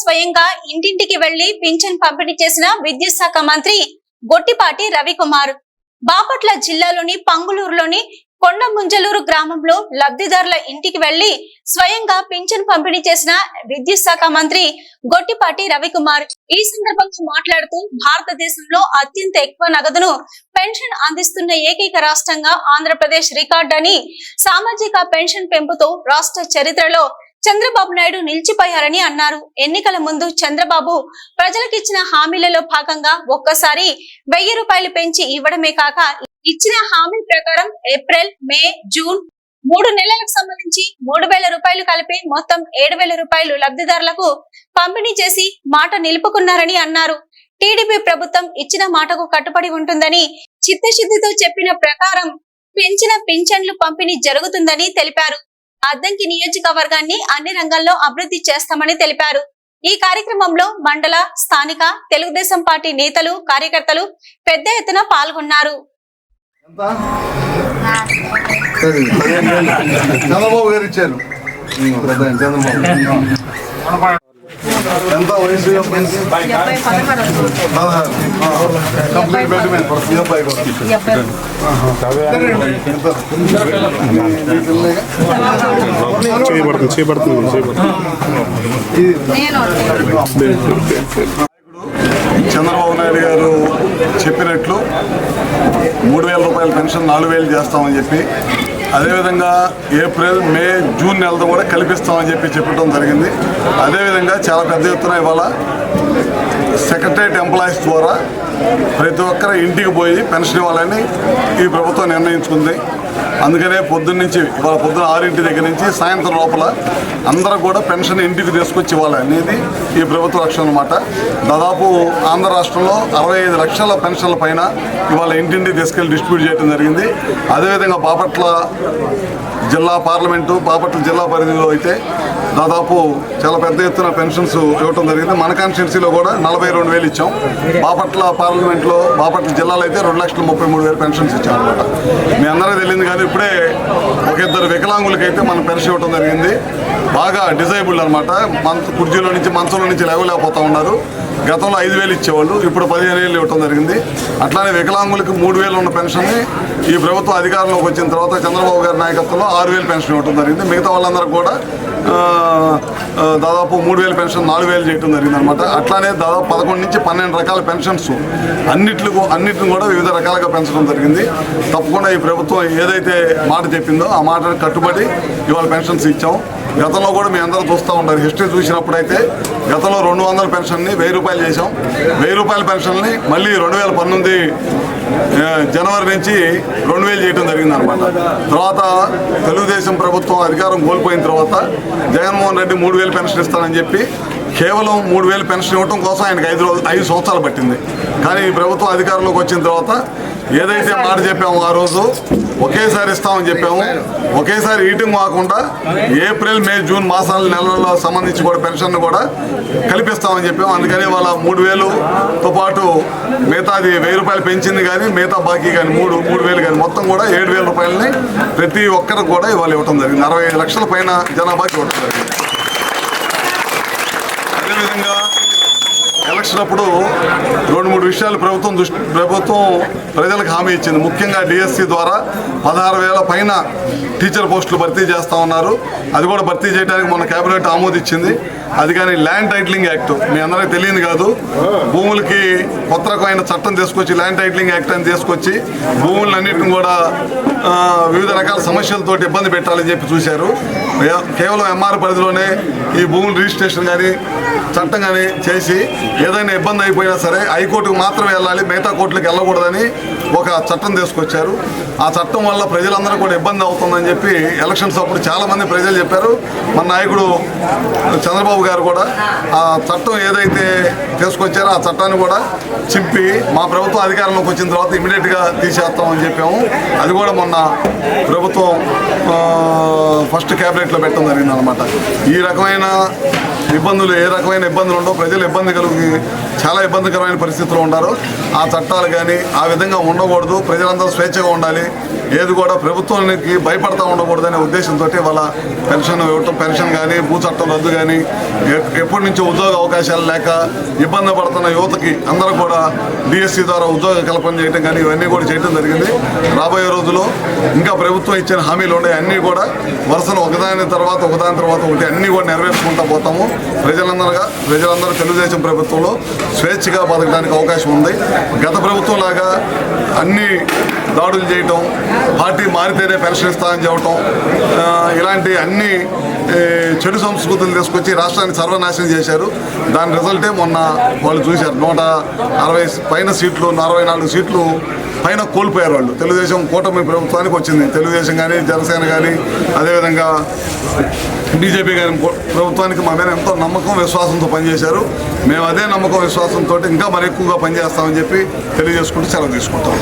స్వయంగా ఇంటింటికి వెళ్ళి పింఛన్ పంపిణీ చేసిన విద్యుత్ శాఖ మంత్రి గొట్టిపాటి రవికుమార్. బాపట్ల జిల్లాలోని పంగులూరులోని కొండ ముంజలూరు గ్రామంలో లబ్ధిదారుల ఇంటికి వెళ్ళి స్వయంగా పింఛన్ పంపిణీ చేసిన విద్యుత్ శాఖ మంత్రి గొట్టిపాటి రవికుమార్. ఈ సందర్భంగా మాట్లాడుతూ భారతదేశంలో అత్యంత ఎక్కువ నగదును పెన్షన్ అందిస్తున్న ఏకైక రాష్ట్రంగా ఆంధ్రప్రదేశ్ రికార్డ్ అని సామాజిక పెన్షన్ పెంపుతో రాష్ట్ర చరిత్రలో చంద్రబాబు నాయుడు నిలిచిపోయారని అన్నారు. ఎన్నికల ముందు చంద్రబాబు ప్రజలకిచ్చిన హామీలలో భాగంగా ఒక్కసారి వెయ్యి రూపాయలు పెంచి ఇవ్వడమే కాక ఇచ్చిన హామీ ప్రకారం ఏప్రిల్ మే జూన్ మూడు నెలలకు సంబంధించి మూడు వేల రూపాయలు కలిపి మొత్తం ఏడు వేల రూపాయలు లబ్ధిదారులకు పంపిణీ చేసి మాట నిలుపుకున్నారని అన్నారు. టీడీపీ ప్రభుత్వం ఇచ్చిన మాటకు కట్టుబడి ఉంటుందని చిత్తశుద్ధితో చెప్పిన ప్రకారం పెంచిన పింఛన్లు పంపిణీ జరుగుతుందని తెలిపారు. అద్దంకి నియోజకవర్గాన్ని అన్ని రంగాల్లో అభివృద్ధి చేస్తామని తెలిపారు. ఈ కార్యక్రమంలో మండల స్థానిక తెలుగుదేశం పార్టీ నేతలు కార్యకర్తలు పెద్ద ఎత్తున పాల్గొన్నారు. చంద్రబాబు గారు ఇచ్చారు. ఎంత వయసు కంప్లీట్ బెడ్ మీద చేయబడుతుంది చేయబడుతుంది చంద్రబాబు నాయుడు గారు చెప్పినట్లు మూడు వేల రూపాయల పెన్షన్ నాలుగు వేలు చేస్తామని చెప్పి అదేవిధంగా ఏప్రిల్ మే జూన్ నెలతో కూడా కల్పిస్తామని చెప్పి చెప్పడం జరిగింది. అదేవిధంగా చాలా పెద్ద ఎత్తున ఇవాళ సెక్రటరేట్ ఎంప్లాయీస్ ద్వారా ప్రతి ఒక్కరి ఇంటికి పోయి పెన్షన్ ఇవ్వాలని ఈ ప్రభుత్వం నిర్ణయించుకుంది. అందుకనే పొద్దున్న నుంచి ఇవాళ పొద్దున్న ఆరింటి దగ్గర నుంచి సాయంత్రం లోపల అందరూ కూడా పెన్షన్ ఇంటికి తీసుకొచ్చి ఇవ్వాలి అనేది ఈ ప్రభుత్వ లక్ష్యం అనమాట దాదాపు ఆంధ్ర రాష్ట్రంలో అరవై ఐదు లక్షల పెన్షన్ల పైన ఇవాళ ఇంటింటికి తీసుకెళ్ళి డిస్ట్రిబ్యూట్ చేయడం జరిగింది. అదేవిధంగా బాపట్ల జిల్లా పార్లమెంటు బాపట్ల జిల్లా పరిధిలో అయితే దాదాపు చాలా పెద్ద ఎత్తున పెన్షన్స్ ఇవ్వటం జరిగింది. మన కాన్స్టిట్యున్సీలో కూడా నలభై రెండు వేలు ఇచ్చాం. బాపట్ల పార్లమెంట్లో బాపట్ల జిల్లాలో అయితే రెండు లక్షల ముప్పై మూడు వేలు పెన్షన్స్ ఇచ్చాం అనమాట మీ అందరికీ తెలియదు కానీ ఇప్పుడే ఒక ఇద్దరు వికలాంగులకైతే మనం పెన్షన్ ఇవ్వటం జరిగింది. బాగా డిజైబుల్ అనమాట మంచ కుర్జీలో నుంచి మంచంలో నుంచి లేవలేకపోతూ ఉన్నారు. గతంలో ఐదు వేలు ఇచ్చేవాళ్ళు ఇప్పుడు పదిహేను వేలు ఇవ్వటం జరిగింది. అట్లానే వికలాంగులకు మూడు వేలు ఉన్న పెన్షన్ని ఈ ప్రభుత్వం అధికారంలోకి వచ్చిన తర్వాత చంద్రబాబు గారి నాయకత్వంలో ఆరు వేలు పెన్షన్ ఇవ్వటం జరిగింది. మిగతా వాళ్ళందరూ కూడా దాదాపు మూడు వేలు పెన్షన్ నాలుగు వేలు చేయటం జరిగింది అనమాట అట్లానే దాదాపు పదకొండు నుంచి పన్నెండు రకాల పెన్షన్స్ అన్నిట్లు అన్నిటిని కూడా వివిధ రకాలుగా పెంచడం జరిగింది. తప్పకుండా ఈ ప్రభుత్వం ఏదైతే మాట చెప్పిందో ఆ మాట కట్టుబడి ఇవాళ పెన్షన్స్ ఇచ్చాం. గతంలో కూడా మీ అందరూ చూస్తూ ఉంటారు హిస్టరీ చూసినప్పుడైతే గతంలో రెండు వందల పెన్షన్ని వెయ్యి రూపాయలు చేసాం వెయ్యి రూపాయల పెన్షన్ని మళ్ళీ రెండు వేల పంతొమ్మిది జనవరి నుంచి రెండు వేలు చేయడం జరిగిందనమాట తర్వాత తెలుగుదేశం ప్రభుత్వం అధికారం కోల్పోయిన తర్వాత జగన్మోహన్ రెడ్డి మూడు వేలు పెన్షన్ ఇస్తానని చెప్పి కేవలం మూడు వేలు పెన్షన్ ఇవ్వడం కోసం ఆయనకు ఐదు రోజులు ఐదు సంవత్సరాలు పట్టింది. కానీ ఈ ప్రభుత్వం అధికారంలోకి వచ్చిన తర్వాత ఏదైతే మాట చెప్పామో ఆ రోజు ఒకేసారి ఇస్తామని చెప్పాము. ఒకేసారి ఈటింగ్ కాకుండా ఏప్రిల్ మే జూన్ మాసాల నెలల్లో సంబంధించి కూడా పెన్షన్ కూడా కల్పిస్తామని చెప్పాము. అందుకని వాళ్ళ మూడు వేలుతో పాటు మిగతాది వెయ్యి రూపాయలు పెంచింది కానీ మిగతా బాకీ కానీ మూడు మూడు వేలు కానీ మొత్తం కూడా ఏడు వేల రూపాయలని ప్రతి ఒక్కరికి కూడా ఇవాళ ఇవ్వటం జరిగింది. అరవై లక్షల పైన జనాభాకి ఇవ్వటం జరిగింది. అదేవిధంగా ఎలక్షన్ అప్పుడు రెండు మూడు విషయాలు ప్రభుత్వం దృష్టి ప్రభుత్వం ప్రజలకు హామీ ఇచ్చింది. ముఖ్యంగా డిఎస్సి ద్వారా పదహారు వేల పైన టీచర్ పోస్టులు భర్తీ చేస్తా ఉన్నారు. అది కూడా భర్తీ చేయడానికి మన కేబినెట్ ఆమోదించింది. అది కానీ ల్యాండ్ టైటిలింగ్ యాక్ట్ మీ అందరికీ తెలియదు కాదు. భూములకి కొత్త రకమైన చట్టం తీసుకొచ్చి ల్యాండ్ టైటిలింగ్ యాక్ట్ అని తీసుకొచ్చి భూములన్నింటిని కూడా వివిధ రకాల సమస్యలతో ఇబ్బంది పెట్టాలని చెప్పి చూశారు. కేవలం ఎంఆర్ పరిధిలోనే ఈ భూముల రిజిస్ట్రేషన్ కానీ చట్టం కానీ చేసి ఏదైనా ఇబ్బంది అయిపోయినా సరే హైకోర్టుకు మాత్రమే వెళ్ళాలి. మిగతా కోర్టులకు వెళ్ళకూడదని ఒక చట్టం తీసుకొచ్చారు. ఆ చట్టం వల్ల ప్రజలందరూ కూడా ఇబ్బంది అవుతుందని చెప్పి ఎలక్షన్స్ అప్పుడు చాలామంది ప్రజలు చెప్పారు. మన నాయకుడు చంద్రబాబు గారు కూడా ఆ చట్టం ఏదైతే తీసుకొచ్చారో ఆ చట్టాన్ని కూడా చింపి మా ప్రభుత్వం అధికారంలోకి వచ్చిన తర్వాత ఇమీడియట్గా తీసేస్తామని చెప్పాము. అది కూడా మొన్న ప్రభుత్వం ఫస్ట్ క్యాబినెట్లో పెట్టడం జరిగింది అనమాట ఈ రకమైన ఇబ్బందులు ఏ రకమైన ఇబ్బందులు ఉండవు. ప్రజలు ఇబ్బంది చాలా ఇబ్బందికరమైన పరిస్థితుల్లో ఉన్నారు. ఆ చట్టాలు కానీ ఆ విధంగా ఉండకూడదు. ప్రజలందరూ స్వేచ్ఛగా ఉండాలి. ఏది కూడా ప్రభుత్వానికి భయపడతా ఉండకూడదనే ఉద్దేశంతో వాళ్ళ పెన్షన్ ఇవ్వటం పెన్షన్ కానీ భూ చట్టం రద్దు కానీ ఎప్పటి నుంచో ఉద్యోగ అవకాశాలు లేక ఇబ్బంది పడుతున్న యువతకి అందరూ కూడా డిఎస్సి ద్వారా ఉద్యోగ కల్పన చేయడం కానీ ఇవన్నీ కూడా చేయడం జరిగింది. రాబోయే రోజుల్లో ఇంకా ప్రభుత్వం ఇచ్చిన హామీలు ఉన్నాయి అన్నీ కూడా వరుసను ఒకదాని తర్వాత ఒకదాని తర్వాత ఒకటి అన్నీ కూడా నెరవేర్చుకుంటూ పోతాము. ప్రజలందరూగా ప్రజలందరూ తెలుగుదేశం ప్రభుత్వంలో స్వేచ్ఛగా బతకడానికి అవకాశం ఉంది. గత ప్రభుత్వం లాగా అన్ని దాడులు చేయటం పార్టీ మారితేనే పెన్షన్ ఇస్తామని చెప్పటం ఇలాంటి అన్ని చెడు సంస్కృతులు తీసుకొచ్చి రాష్ట్రాన్ని సర్వనాశనం చేశారు. దాని రిజల్టే మొన్న వాళ్ళు చూశారు. నూట అరవై పైన సీట్లు అరవై నాలుగు సీట్లు పైన కోల్పోయారు వాళ్ళు. తెలుగుదేశం కూటమి ప్రభుత్వానికి వచ్చింది. తెలుగుదేశం కానీ జనసేన కానీ అదేవిధంగా బీజేపీ గారి ప్రభుత్వానికి మా మీద ఎంతో నమ్మకం విశ్వాసంతో పనిచేశారు. మేము అదే నమ్మకం విశ్వాసంతో ఇంకా మరి ఎక్కువగా పనిచేస్తామని చెప్పి తెలియజేసుకుంటూ సెలవు తీసుకుంటాం.